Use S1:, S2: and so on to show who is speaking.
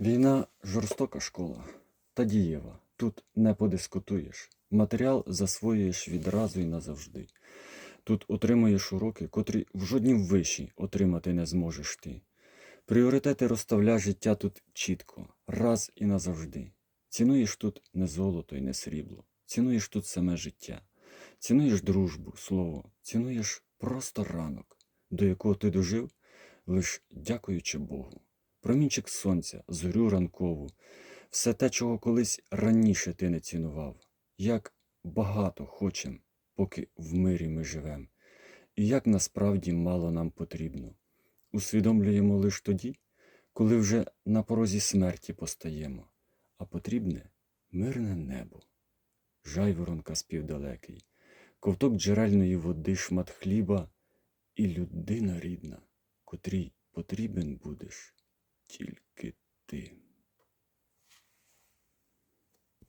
S1: Війна жорстока школа та дієва. Тут не подискутуєш. Матеріал засвоюєш відразу і назавжди. Тут отримуєш уроки, котрі в жодній виші отримати не зможеш ти. Пріоритети розставля життя тут чітко, раз і назавжди. Цінуєш тут не золото і не срібло, цінуєш тут саме життя, цінуєш дружбу, слово, цінуєш просто ранок, до якого ти дожив, лиш дякуючи Богу. Промінчик сонця, зорю ранкову, все те, чого колись раніше ти не цінував, як багато хочем, поки в мирі ми живем, і як насправді мало нам потрібно. Усвідомлюємо лиш тоді, коли вже на порозі смерті постаємо, а потрібне мирне небо, жайворонка співдалекий, ковток джерельної води, шмат хліба і людина рідна, котрій потрібен будеш тільки